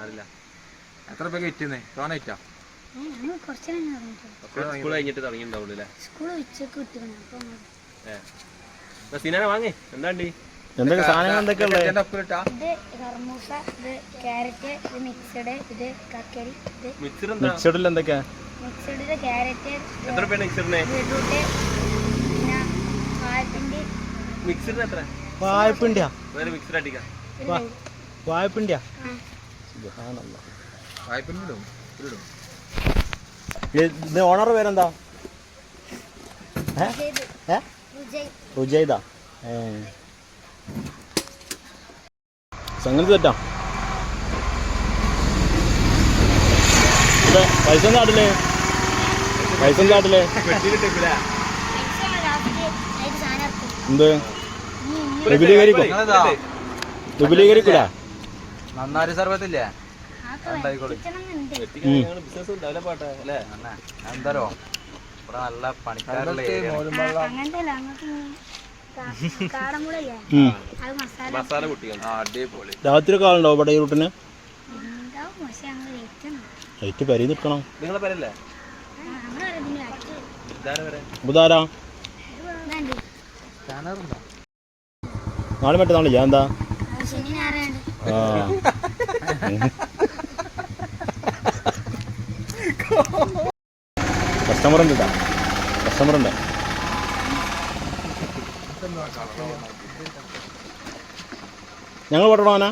അറിയില്ല എത്ര പേ കിട്ടുന്നേ തോന പറഞ്ഞിട്ടുള്ളൂ സ്കൂൾ കഴിഞ്ഞിട്ട് തുടങ്ങിയിട്ടുണ്ടാവുള്ളൂ അല്ലേ? സ്കൂൾ ഉച്ചയ്ക്ക് വിട്ടിക്കണം അപ്പം സിനാന വാങ്ങി. എന്താണ്ടി എന്തൊക്കെ സാധനങ്ങൾ എന്തൊക്കെ മിക്സഡിൽ ക്യാരറ്റ് എത്ര വാഴപ്പിണ്ടി മിക്സറിന് എത്ര? വായ്പിണ്ടിയാ വേറെ മിക്സർ അടിക്കാം ഇത് വായ്പിണ്ടിയാ ഇത് ഓണർ പേരെന്താ? റുജൈദ സംഗതി തെറ്റാ. പൈസ എന്താ കാട്ടില്ലേ പൈസ ഇറക്കും എന്ത്? വിപുലീകരിക്കും വിപുലീകരിക്കൂല നന്നാരി സർവത്തില്ലേ? എന്തോ ഉണ്ടായിക്കോളി. വെട്ടിച്ചണമെന്നുണ്ട് ബിസിനസ് ഡെവലപ്പ് ആട്ടെ അല്ലേ എന്തരോ? ഇവിടെ നല്ല പണിക്കാരുള്ള മസാല കുട്ടികൾ അടിപൊളി. രാത്രി കാളുണ്ടോ ഇവിടെ ഈ റൂട്ടിന്? ഉണ്ടാവും പക്ഷെ ഞങ്ങൾ ലൈറ്റ് പരി നിൽക്കണം നിങ്ങളെ പേരല്ലേ? ഇതാരെ നാളെ മറ്റന്നാൾ ഞാൻ എന്താ കസ്റ്റമർ ഉണ്ട് കസ്റ്റമർ ഉണ്ട് ഞങ്ങൾ പോട്ടോണോ